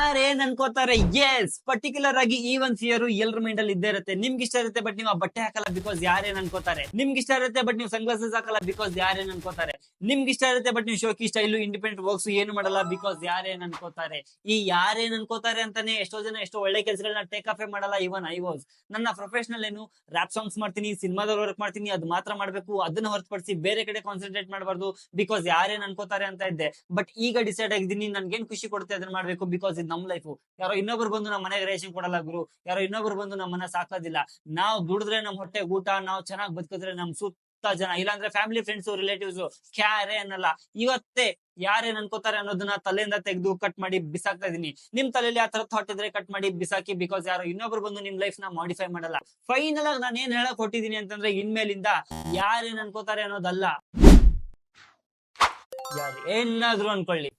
ಯಾರೇನ್ ಅನ್ಕೋತಾರೆ S particular ಆಗಿ ಈ ಒಂದ್ ಫಿಯರ್ ಎಲ್ರ ಮೈಂಡ್ ಅಲ್ಲಿ ಇದ್ದೇ ಇರುತ್ತೆ. ನಿಮ್ಗೆ ಇಷ್ಟ ಇರುತ್ತೆ ಬಟ್ ನೀವು ಬಟ್ಟೆ ಹಾಕಲ್ಲ ಬಿಕಾಸ್ ಯಾರೇನ್ ಅನ್ಕೋತಾರೆ ನಿಮ್ಗೆ ಇಷ್ಟ ಇರುತ್ತೆ ಬಟ್ ನೀವು ಸನ್ಗ್ಲಾಸಸ್ ಹಾಕಲ್ಲ ಬಿಕಾಸ್ ಯಾರೇನ್ ಅನ್ಕೋತಾರೆ ನಿಮ್ಗೆ ಇಷ್ಟ ಇರುತ್ತೆ ಬಟ್ ನೀವು ಶೋಕಿ ಸ್ಟೈಲು ಇಂಡಿಪೆಂಡೆಂಟ್ ವರ್ಕ್ಸ್ ಏನು ಮಾಡಲ್ಲ ಬಿಕಾಸ್ ಯಾರೇನ್ ಅನ್ಕೋತಾರೆ. ಈ ಯಾರೇನ್ ಅನ್ಕೋತಾರೆ ಅಂತಾನೆ ಎಷ್ಟೋ ಜನ ಎಷ್ಟೋ ಒಳ್ಳೆ ಕೆಲಸಗಳನ್ನ ಟೇಕ್ ಆಫ್ ಮಾಡಲ್ಲ. ಇವನ್ ಐ ವಾಸ್ ನನ್ನ ಪ್ರೊಫೆಷನಲ್ ಏನು ರ್ಯಾಪ್ ಸಾಂಗ್ಸ್ ಮಾಡ್ತೀನಿ ಸಿನಿಮಾದಲ್ಲಿ ವರ್ಕ್ ಮಾಡ್ತೀನಿ, ಅದು ಮಾತ್ರ ಮಾಡ್ಬೇಕು. ಅದನ್ನ ಹೊರತುಪಡಿಸಿ ಬೇರೆ ಕಡೆ ಕಾನ್ಸಂಟ್ರೇಟ್ ಮಾಡಬಾರ್ದು ಬಿಕಾಸ್ ಯಾರೇನ್ ಅನ್ಕೋತಾರೆ ಅಂತ ಇದ್ದೆ. ಬಟ್ ಈಗ ಡಿಸೈಡ್ ಆಗಿದ್ದೀನಿ, ನನ್ಗೇನ್ ಖುಷಿ ಕೊಡುತ್ತೆ ಅದನ್ನ ಮಾಡ್ಬೇಕು ಬಿಕಾಸ್ ಇದು ನಮ್ ಲೈಫ್ ಯಾರೋ ಇನ್ನೊಬ್ರು ಬಂದು ನಮ್ಮ ಮನೆಗೆ ರೇಷನ್ ಕೊಡಲ್ಲ ಗುರು. ಯಾರೋ ಇನ್ನೊಬ್ರು ಬಂದು ನಮ್ಮನ್ನ ಸಾಕೋದಿಲ್ಲ ನಾವು ದುಡಿದ್ರೆ ನಮ್ ಹೊಟ್ಟೆ ಊಟ, ನಾವು ಚೆನ್ನಾಗಿ ಬದುಕಿದ್ರೆ ನಮ್ ಸುತ್ತ ಜನ ಇಲ್ಲಾಂದ್ರೆ ಫ್ಯಾಮಿಲಿ ಫ್ರೆಂಡ್ಸ್ ರಿಲೇಟಿವ್ಸ್ ಕ್ಯಾರೆ ಅನ್ನಲ್ಲ ಇವತ್ತೇ ಯಾರೇನ್ ಅನ್ಕೋತಾರೆ ಅನ್ನೋದನ್ನ ತಲೆಯಿಂದ ತೆಗೆದು ಕಟ್ ಮಾಡಿ ಬಿಸಾಕ್ತಾ ಇದೀನಿ ನಿಮ್ ತಲೆಯಲ್ಲಿ ಆ ತರ ಥಾಟ್ ಇದ್ರೆ ಕಟ್ ಮಾಡಿ ಬಿಸಾಕಿ ಬಿಕಾಸ್ ಯಾರು ಇನ್ನೊಬ್ರು ಬಂದು ನಿಮ್ ಲೈಫ್ನ ಮಾಡಿಫೈ ಮಾಡಲ್ಲ ಫೈನಲ್ ಆಗಿ ನಾನು ಏನ್ ಹೇಳಕ್ ಹೊಟ್ಟಿದೀನಿ ಅಂತಂದ್ರೆ ಇನ್ಮೇಲಿಂದ ಯಾರೇನ್ ಅನ್ಕೋತಾರೆ ಅನ್ನೋದಲ್ಲ ಯಾರು ಏನಾದ್ರು ಅನ್ಕೊಳ್ಳಿ